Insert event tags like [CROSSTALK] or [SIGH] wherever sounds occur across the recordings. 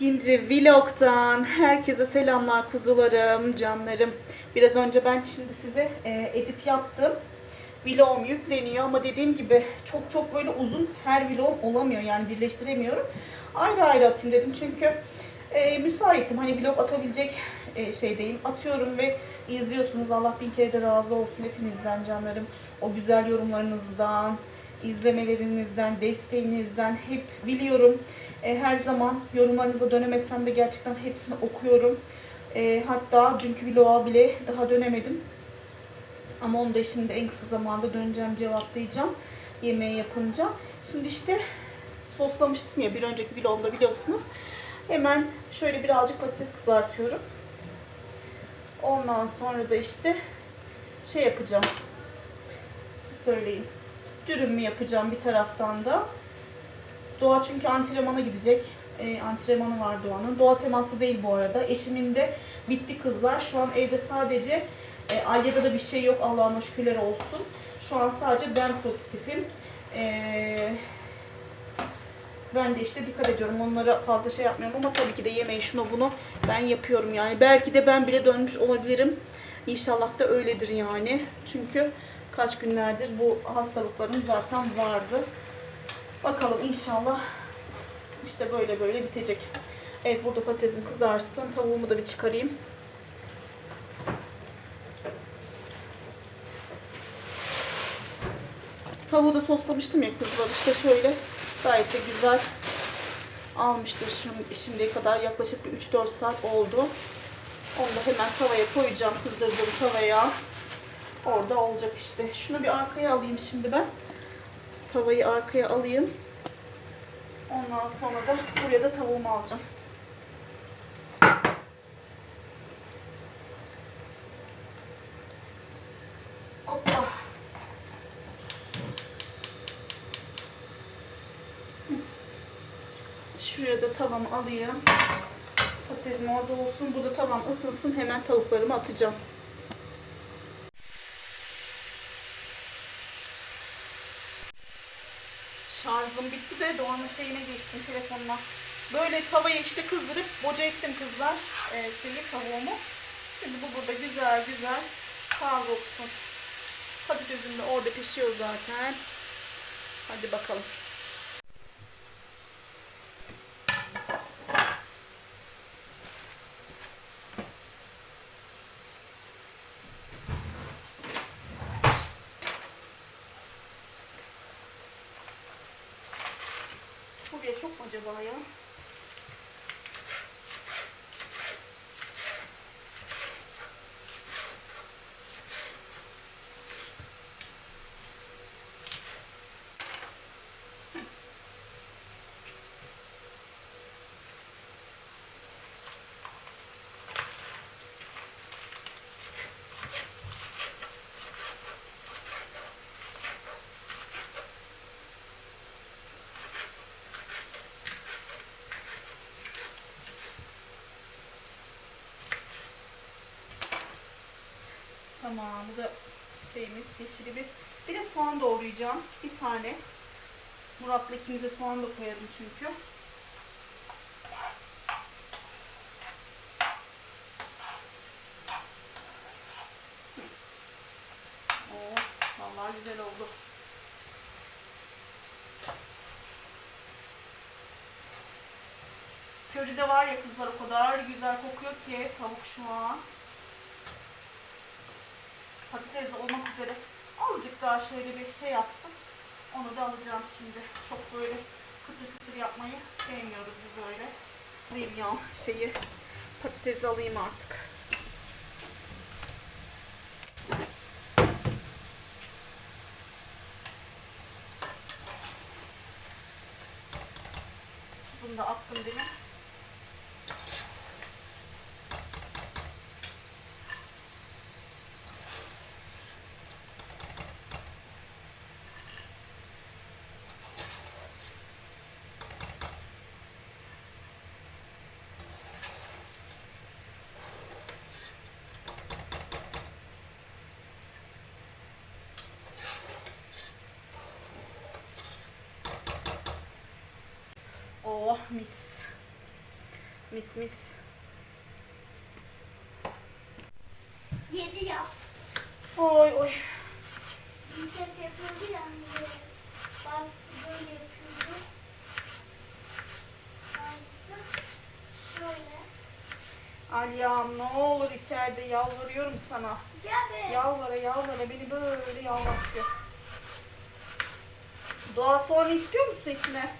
İkinci vlogtan herkese selamlar kuzularım, canlarım. Biraz önce ben şimdi size e, edit yaptım. Vlogum yükleniyor ama dediğim gibi çok çok böyle uzun her vlogum olamıyor yani birleştiremiyorum. Ayrı ayrı atayım dedim çünkü e, müsaitim. Hani vlog atabilecek e, şeydeyim. Atıyorum ve izliyorsunuz. Allah bin kere de razı olsun hepinizden canlarım. O güzel yorumlarınızdan, izlemelerinizden, desteğinizden hep biliyorum. E, her zaman yorumlarınıza dönemezsem de gerçekten hepsini okuyorum. E, hatta dünkü vloga bile daha dönemedim. Ama onu da şimdi en kısa zamanda döneceğim, cevaplayacağım. Yemeği yapınca. Şimdi işte soslamıştım ya bir önceki vlogumda biliyorsunuz. Hemen şöyle birazcık patates kızartıyorum. Ondan sonra da işte şey yapacağım. Siz söyleyin. Dürüm mü yapacağım bir taraftan da. Doğa çünkü antrenmana gidecek. E, antrenmanı var Doğan'ın. Doğa teması değil bu arada. Eşimin de bitti kızlar. Şu an evde sadece e, Alya'da da bir şey yok. Allah'ıma şükürler olsun. Şu an sadece ben pozitifim. E, ben de işte dikkat ediyorum. Onlara fazla şey yapmıyorum ama tabii ki de yemeği şunu bunu ben yapıyorum yani. Belki de ben bile dönmüş olabilirim. İnşallah da öyledir yani. Çünkü kaç günlerdir bu hastalıklarım zaten vardı. Bakalım inşallah işte böyle böyle bitecek. Evet burada patatesim kızarsın. Tavuğumu da bir çıkarayım. Tavuğu da soslamıştım ya kızlar. İşte şöyle gayet de güzel almıştır şimdi, şimdiye kadar. Yaklaşık bir 3-4 saat oldu. Onu da hemen tavaya koyacağım. Kızdırdığım tavaya. Orada olacak işte. Şunu bir arkaya alayım şimdi ben. Tavayı arkaya alayım. Ondan sonra da buraya da tavuğumu alacağım. Hoppa. Şuraya da tavamı alayım. Patatesim orada olsun. Bu da tavam ısınsın. Hemen tavuklarımı atacağım. Şarjım bitti de Doğan'ın şeyine geçtim telefonla. Böyle tavayı işte kızdırıp boca ettim kızlar. Ee, şeyi tavuğumu. Şimdi bu burada güzel güzel kavrulsun. Patatesim de orada pişiyor zaten. Hadi bakalım. Buraya çok mu acaba ya? Tamam bu da şeyimiz yeşilimiz. Bir de soğan doğrayacağım. Bir tane. Murat'la ikimize soğan da koyalım çünkü. Oo, vallahi güzel oldu. Köri var ya kızlar o kadar güzel kokuyor ki tavuk şu an. Patates de olmak üzere azıcık daha şöyle bir şey yapsın. Onu da alacağım şimdi. Çok böyle kıtır kıtır yapmayı sevmiyoruz biz öyle. Alayım ya şeyi patatesi alayım artık. Tuzunu da attım değil mi? Oh mis. Mis mis. Yedi yap. Oy oy. Bir ses yapıyordu ya. hani böyle. Bazısı böyle yapıyordu. Bazısı şöyle. Alya'm ne olur içeride yalvarıyorum sana. Gel be. Yalvara yalvara beni böyle yalvartıyor. Doğa soğanı istiyor musun içine?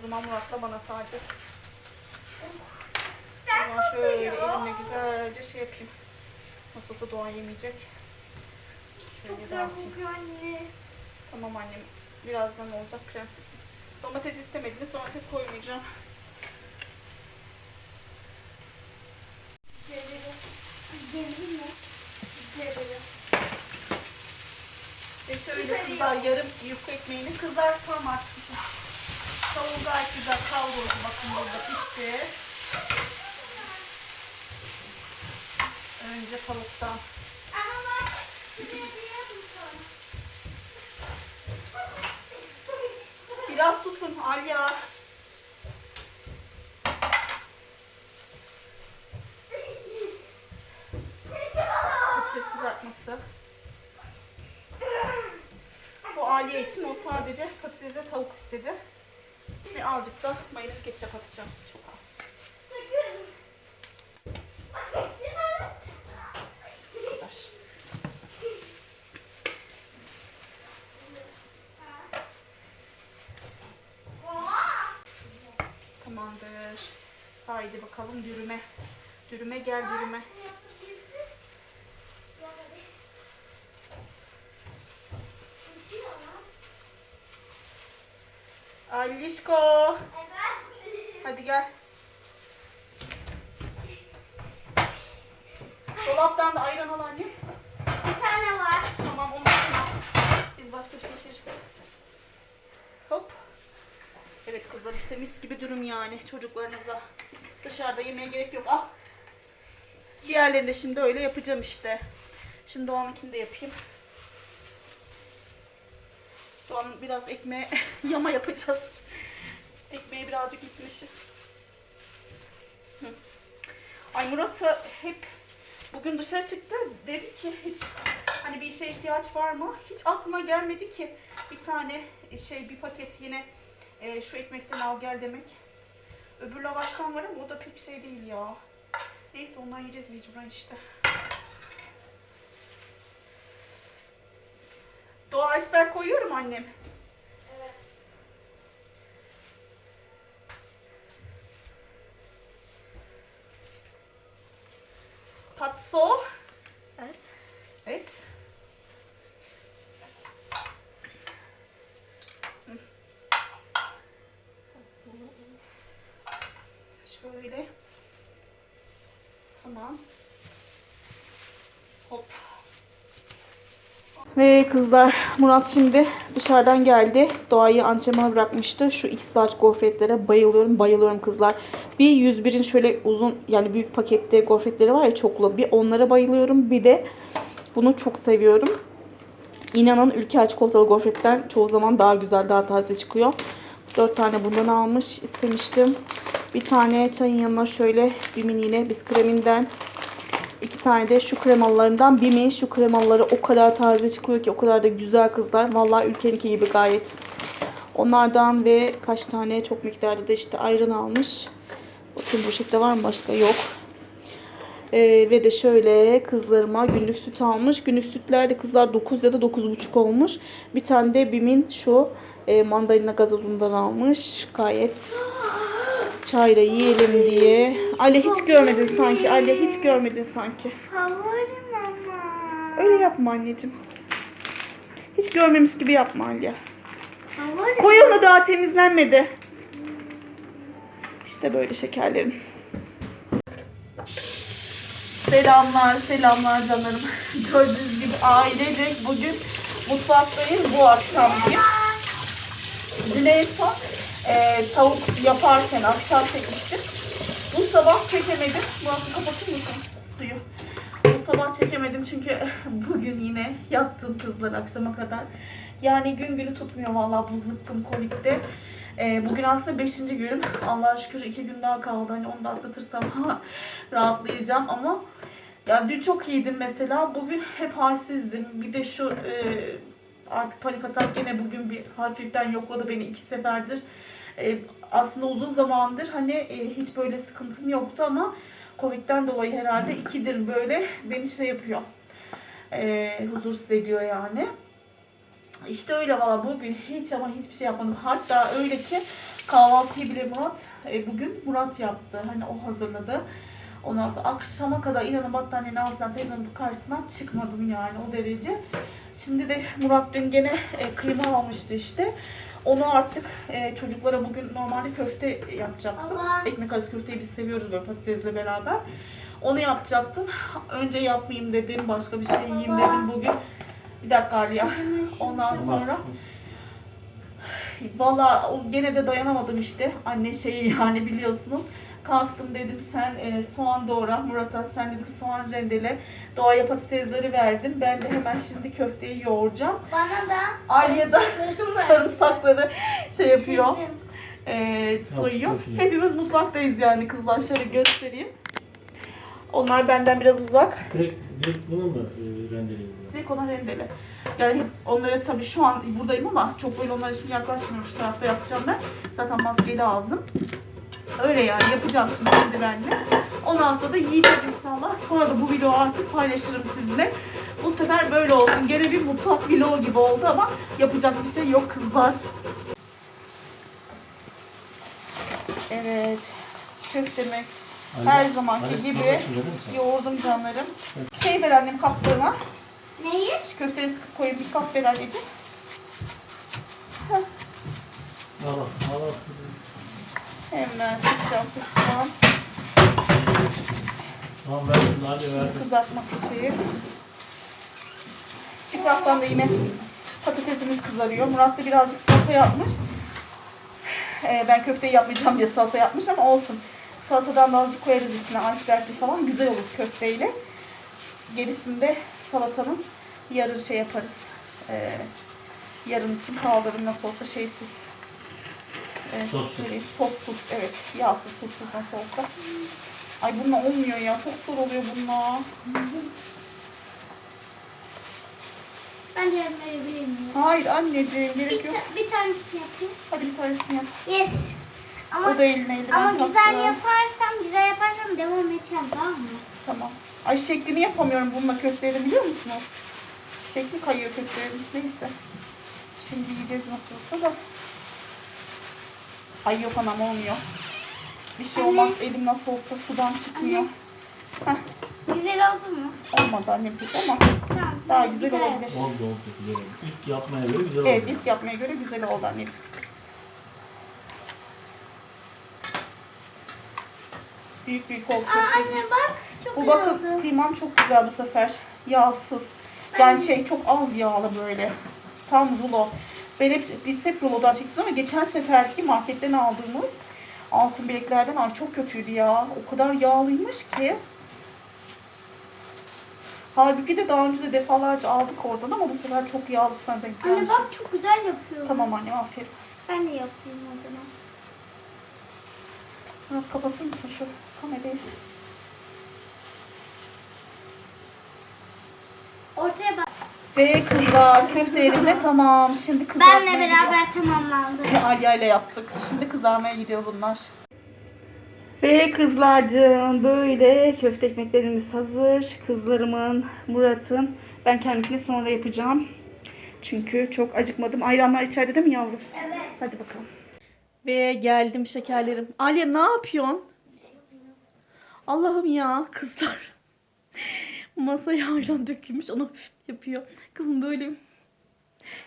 O zaman Murat'la bana sadece. Sen Ama şöyle elimle güzelce şey yapayım. Nasılsa Doğa yemeyecek. Şöyle Çok güzel kokuyor anne. Tamam annem. Birazdan olacak prensesim. Domates istemediniz. Domates koymayacağım. Cebeli mi? Cebeli. Ve şöyle kızar yarım yufka ekmeğini kızartsam artık. Tavuğu gayet güzel kavruldu. Bakın burada pişti. Önce tavuktan. Biraz susun Alya. Patates kızartması. Bu Aliye için o sadece patatese tavuk istedi. Ve azıcık da mayonez ketçap atacağım. Çok az. Tamamdır. Haydi bakalım dürüme. Dürüme gel dürüme. Alişko. Hadi gel. Dolaptan da ayran al anne. Bir tane var. Tamam onu koyma. Biz başka bir şey içeriz. Hop. Evet kızlar işte mis gibi dürüm yani çocuklarınıza. Dışarıda yemeye gerek yok. Al. Diğerlerini de şimdi öyle yapacağım işte. Şimdi Doğan'ınkini de yapayım. Doğan'ın biraz ekmeğe [LAUGHS] yama yapacağız. Ekmeğe birazcık gitmişi. Ay Murat da hep bugün dışarı çıktı. Dedi ki hiç hani bir işe ihtiyaç var mı? Hiç aklıma gelmedi ki bir tane şey bir paket yine e, şu ekmekten al gel demek. Öbür lavaştan var ama o da pek şey değil ya. Neyse ondan yiyeceğiz mecburen işte. İceberg koyuyorum annem. Evet. Patso. Evet. Evet. Hı. Şöyle. Tamam. Hop. Ve kızlar Murat şimdi dışarıdan geldi. Doğayı antrenmana bırakmıştı. Şu X large gofretlere bayılıyorum. Bayılıyorum kızlar. Bir 101'in şöyle uzun yani büyük pakette gofretleri var ya çoklu. Bir onlara bayılıyorum. Bir de bunu çok seviyorum. İnanın ülke çikolatalı gofretten çoğu zaman daha güzel, daha taze çıkıyor. 4 tane bundan almış istemiştim. Bir tane çayın yanına şöyle bir mini yine biskreminden. İki tane de şu kremalarından. Bimi şu kremaları o kadar taze çıkıyor ki o kadar da güzel kızlar. Vallahi ülkeninki gibi gayet. Onlardan ve kaç tane çok miktarda da işte ayran almış. Bakın şekilde var mı başka? Yok. Ee, ve de şöyle kızlarıma günlük süt almış. Günlük sütler de kızlar 9 ya da 9,5 olmuş. Bir tane de Bim'in şu e, mandalina gazozundan almış. Gayet çayla yiyelim diye. Ali hiç görmedin sanki. Ali hiç görmedin sanki. Favorim ama. Öyle yapma anneciğim. Hiç görmemiş gibi yapma Ali. Favorim. Koy onu daha temizlenmedi. İşte böyle şekerlerim. Selamlar, selamlar canlarım. [LAUGHS] Gördüğünüz gibi ailecek bugün mutfaktayız bu akşam diyeyim. Son e, tavuk yaparken akşam çekmiştim. Bu sabah çekemedim. Murat'ı kapatır mısın suyu? Bu sabah çekemedim çünkü [LAUGHS] bugün yine yattım kızlar akşama kadar. Yani gün günü tutmuyor vallahi bu zıkkım kolikte. Ee, bugün aslında 5. günüm. Allah'a şükür 2 gün daha kaldı. Hani onu da atlatırsam [LAUGHS] rahatlayacağım ama ya dün çok iyiydim mesela. Bugün hep halsizdim. Bir de şu e, artık panik atak gene bugün bir hafiften yokladı beni iki seferdir. E, aslında uzun zamandır hani e, hiç böyle sıkıntım yoktu ama Covid'den dolayı herhalde ikidir böyle beni şey yapıyor. E, huzursuz ediyor yani. İşte öyle valla bugün hiç ama hiçbir şey yapmadım. Hatta öyle ki kahvaltıyı bile Murat e, bugün Murat yaptı. Hani o hazırladı. Ondan sonra akşama kadar inanın battaniyenin altından televizyonun karşısından çıkmadım yani o derece. Şimdi de Murat dün gene e, kıyma almıştı işte. Onu artık e, çocuklara bugün normalde köfte yapacaktım. Baba. Ekmek arası köfteyi biz seviyoruz böyle patatesle beraber. Onu yapacaktım. Önce yapmayayım dedim. Başka bir şey yiyeyim dedim bugün. Bir dakika Aliya. Ondan sonra valla gene de dayanamadım işte. Anne şeyi yani biliyorsunuz. Kalktım dedim sen e, soğan doğra. Murat'a sen dedim soğan rendele. Doğaya patatesleri verdim. Ben de hemen şimdi köfteyi yoğuracağım. Bana da Aliye da sarımsaklarım var. sarımsakları şey yapıyor. E, soyuyor. Yapıştır. Hepimiz mutfaktayız yani kızlar. Şöyle göstereyim. Onlar benden biraz uzak. Direkt, direkt bunu mu e, rendeleyeyim? Direkt ona rendele. Yani hep onlara tabii şu an buradayım ama çok böyle onlar için yaklaşmıyorum. Şu tarafta yapacağım ben. Zaten maskeli ağzım. Öyle yani yapacağım şimdi eldivenle. Ondan sonra da yiyeceğiz inşallah. Sonra da bu vlogu artık paylaşırım sizinle. Bu sefer böyle olsun. Gene bir mutfak vlogu gibi oldu ama yapacak bir şey yok kızlar. Evet. Köftemi her zamanki gibi yoğurdum canlarım. Şey ver annem kaplarına. Neyi? Şu köfteyi sıkıp koyayım bir kap ver anneciğim. Al al al. Hemen tutacağım tutacağım. Tamam verdim, hadi verdim. Kızartmak şeyi. Bir taraftan da yine patatesimiz kızarıyor. Murat da birazcık salata yapmış. Ee, ben köfteyi yapmayacağım diye salata yapmış ama olsun. Salatadan da azıcık koyarız içine icebergli falan. Güzel olur köfteyle. Gerisinde salatanın yarın şey yaparız. Ee, yarın için kaldırın nasıl olsa şeysiz. Ee, Sossuz. evet. Yağsız tuzsuz nasıl olsa. Ay bununla olmuyor ya. Çok zor oluyor bununla. Ben de miyim? Hayır anneciğim Bir, gerek yok. ta- bir tanesini yapayım. Hadi bir tanesini yap. Yes. Ama, o da eline eldiven ama taktı. güzel yaparsam, güzel yaparsam devam edeceğim tamam mı? Tamam. Ay şeklini yapamıyorum bununla köfteleri biliyor musunuz? Şekli kayıyor köftelerin. Neyse. Şimdi yiyeceğiz nasıl olsa da. Ay yok anam olmuyor. Bir şey Anne. olmaz. Elim nasıl olsa sudan çıkmıyor. Heh, Güzel oldu mu? olmadı annem pek ama Tamam. daha hadi güzel olabilir. Oldu oldu güzel oldu. İlk yapmaya göre güzel oldu. Evet ilk yapmaya göre güzel oldu anneciğim. Büyük büyük oldu. Aa anne bak çok Bu güzel bakın oldu. kıymam çok güzel bu sefer. Yağsız. Yani şey çok az yağlı böyle. Tam rulo. Ben hep, biz hep rulodan çektik ama geçen seferki marketten aldığımız altın bileklerden ay çok kötüydü ya. O kadar yağlıymış ki. Halbuki de daha önce de defalarca aldık oradan ama bu sefer çok yağlı sana denk Anne gelmiş. bak çok güzel yapıyor. Tamam annem aferin. Ben de yapayım o zaman. Biraz kapatır mısın şu kamerayı? Ortaya bak. Ve kızlar köftelerinde tamam. Şimdi kızartmaya Benle gidiyor. beraber tamamlandı. Alya ile yaptık. Şimdi kızarmaya gidiyor bunlar. Ve kızlarcığım böyle köfte ekmeklerimiz hazır. Kızlarımın, Murat'ın. Ben kendimkini sonra yapacağım. Çünkü çok acıkmadım. Ayranlar içeride değil mi yavrum? Evet. Hadi bakalım. Ve geldim şekerlerim. Alya ne yapıyorsun? Allah'ım ya kızlar. Masaya ayran dökülmüş onu yapıyor. Kızım böyle.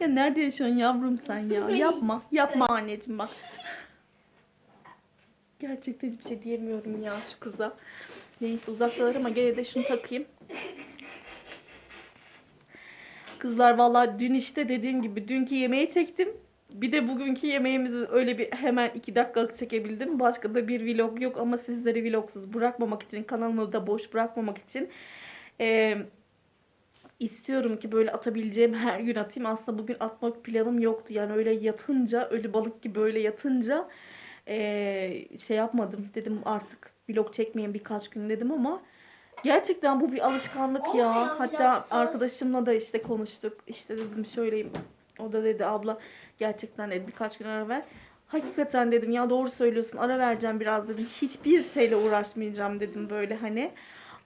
Ya nerede yaşıyorsun yavrum sen ya? Yapma. Yapma anneciğim bak. Gerçekten hiçbir şey diyemiyorum ya şu kıza. Neyse uzaktalar ama gene de şunu takayım. Kızlar vallahi dün işte dediğim gibi dünkü yemeği çektim. Bir de bugünkü yemeğimizi öyle bir hemen iki dakikalık çekebildim. Başka da bir vlog yok ama sizleri vlogsuz bırakmamak için, kanalımı da boş bırakmamak için eee, istiyorum ki böyle atabileceğim her gün atayım. Aslında bugün atmak planım yoktu. Yani öyle yatınca, ölü balık gibi öyle yatınca eee, şey yapmadım. Dedim artık vlog çekmeyeyim birkaç gün dedim ama gerçekten bu bir alışkanlık Olmuyor ya. Hatta biraz. arkadaşımla da işte konuştuk. İşte dedim şöyleyim. O da dedi abla gerçekten dedi birkaç gün ara ver. Hakikaten dedim ya doğru söylüyorsun ara vereceğim biraz dedim. Hiçbir şeyle uğraşmayacağım dedim böyle hani.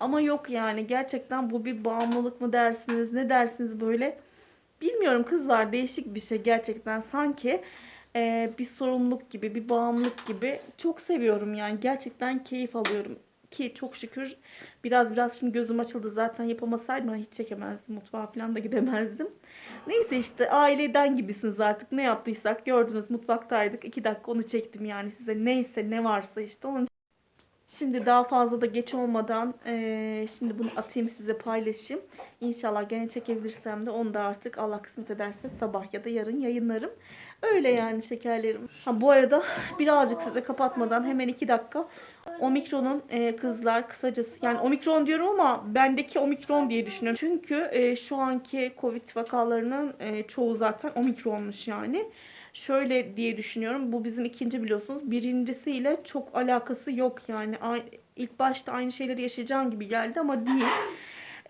Ama yok yani gerçekten bu bir bağımlılık mı dersiniz ne dersiniz böyle. Bilmiyorum kızlar değişik bir şey gerçekten. Sanki e, bir sorumluluk gibi bir bağımlılık gibi. Çok seviyorum yani gerçekten keyif alıyorum. Ki çok şükür biraz biraz şimdi gözüm açıldı. Zaten yapamasaydım hiç çekemezdim. Mutfağa falan da gidemezdim. Neyse işte aileden gibisiniz artık. Ne yaptıysak gördünüz mutfaktaydık. İki dakika onu çektim yani size. Neyse ne varsa işte onu Şimdi daha fazla da geç olmadan eee, şimdi bunu atayım size paylaşayım. İnşallah gene çekebilirsem de onu da artık Allah kısmet ederse sabah ya da yarın yayınlarım. Öyle yani şekerlerim. Ha bu arada birazcık size kapatmadan hemen iki dakika Omikron'un eee, kızlar kısacası yani omikron diyorum ama bendeki omikron diye düşünüyorum. Çünkü eee, şu anki covid vakalarının eee, çoğu zaten omikronmuş yani şöyle diye düşünüyorum. Bu bizim ikinci biliyorsunuz. Birincisiyle çok alakası yok yani. İlk başta aynı şeyleri yaşayacağım gibi geldi ama değil.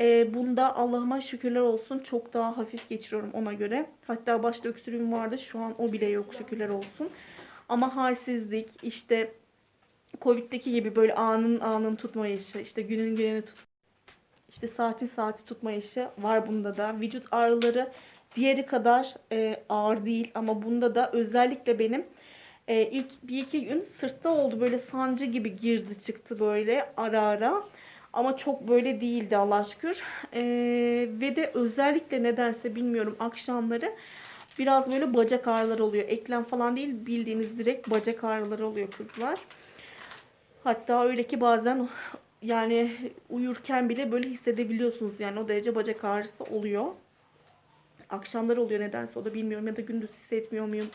Ee, bunda Allah'ıma şükürler olsun çok daha hafif geçiriyorum ona göre. Hatta başta öksürüğüm vardı. Şu an o bile yok şükürler olsun. Ama halsizlik işte Covid'deki gibi böyle anın anın tutmayışı, işte günün gününü tut işte saatin saati tutmayışı var bunda da. Vücut ağrıları diğeri kadar e, ağır değil ama bunda da özellikle benim e, ilk bir iki gün sırtta oldu böyle sancı gibi girdi çıktı böyle ara ara. Ama çok böyle değildi Allah'a şükür. E, ve de özellikle nedense bilmiyorum akşamları biraz böyle bacak ağrıları oluyor. Eklem falan değil bildiğiniz direkt bacak ağrıları oluyor kızlar. Hatta öyle ki bazen yani uyurken bile böyle hissedebiliyorsunuz yani o derece bacak ağrısı oluyor. Akşamları oluyor nedense o da bilmiyorum ya da gündüz hissetmiyor muyum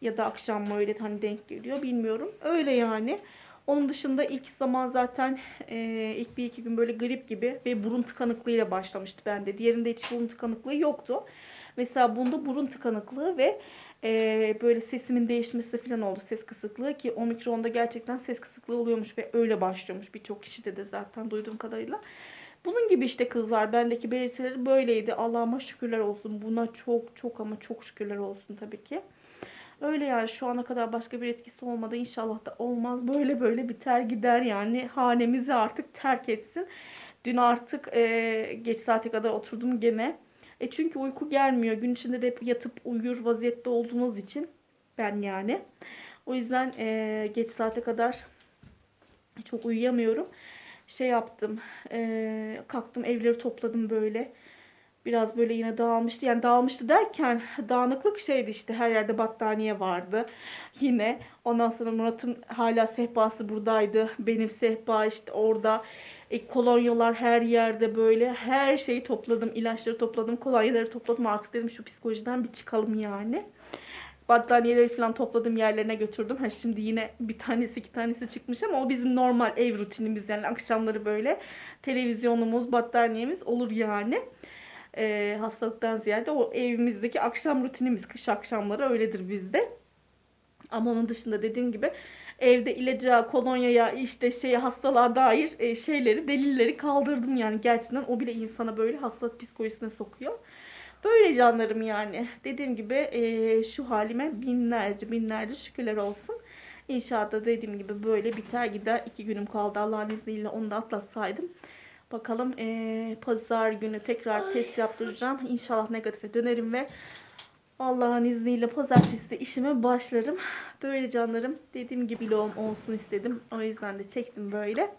ya da akşam mı öyle hani denk geliyor bilmiyorum. Öyle yani. Onun dışında ilk zaman zaten e, ilk bir iki gün böyle grip gibi ve burun tıkanıklığıyla başlamıştı bende. Diğerinde hiç burun tıkanıklığı yoktu. Mesela bunda burun tıkanıklığı ve e, böyle sesimin değişmesi falan oldu ses kısıklığı ki omikronda gerçekten ses kısıklığı oluyormuş ve öyle başlıyormuş birçok kişide de zaten duyduğum kadarıyla. Bunun gibi işte kızlar bendeki belirtileri böyleydi. Allah'ıma şükürler olsun. Buna çok çok ama çok şükürler olsun tabii ki. Öyle yani şu ana kadar başka bir etkisi olmadı. İnşallah da olmaz. Böyle böyle biter gider yani. Hanemizi artık terk etsin. Dün artık e, geç saate kadar oturdum gene. E çünkü uyku gelmiyor. Gün içinde de hep yatıp uyur vaziyette olduğunuz için. Ben yani. O yüzden e, geç saate kadar çok uyuyamıyorum. Şey yaptım. e, kalktım evleri topladım böyle. Biraz böyle yine dağılmıştı. Yani dağılmıştı derken dağınıklık şeydi işte her yerde battaniye vardı. [LAUGHS] Yine ondan sonra Murat'ın hala sehpası buradaydı. Benim sehpa işte orada. E, kolonyalar her yerde böyle her şeyi topladım. ilaçları topladım, kolonyaları topladım. Artık dedim şu psikolojiden bir çıkalım yani. Battaniyeleri falan topladım yerlerine götürdüm. Ha şimdi yine bir tanesi iki tanesi çıkmış ama o bizim normal ev rutinimiz yani akşamları böyle televizyonumuz, battaniyemiz olur yani e, hastalıktan ziyade o evimizdeki akşam rutinimiz kış akşamları öyledir bizde. Ama onun dışında dediğim gibi evde ilaca, kolonyaya, işte şeye hastalığa dair e, şeyleri, delilleri kaldırdım yani gerçekten o bile insana böyle hastalık psikolojisine sokuyor. Böyle canlarım yani. Dediğim gibi e, şu halime binlerce binlerce şükürler olsun. İnşallah da dediğim gibi böyle biter gider. iki günüm kaldı Allah'ın izniyle onu da atlatsaydım. Bakalım eee, pazar günü tekrar test yaptıracağım. İnşallah negatife dönerim ve Allah'ın izniyle pazartesi de işime başlarım. Böyle canlarım dediğim gibi vlogum olsun istedim. O yüzden de çektim böyle.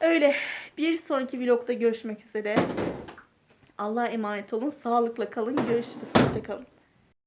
Öyle bir sonraki vlogda görüşmek üzere. Allah'a emanet olun. Sağlıkla kalın. Görüşürüz. Hoşçakalın.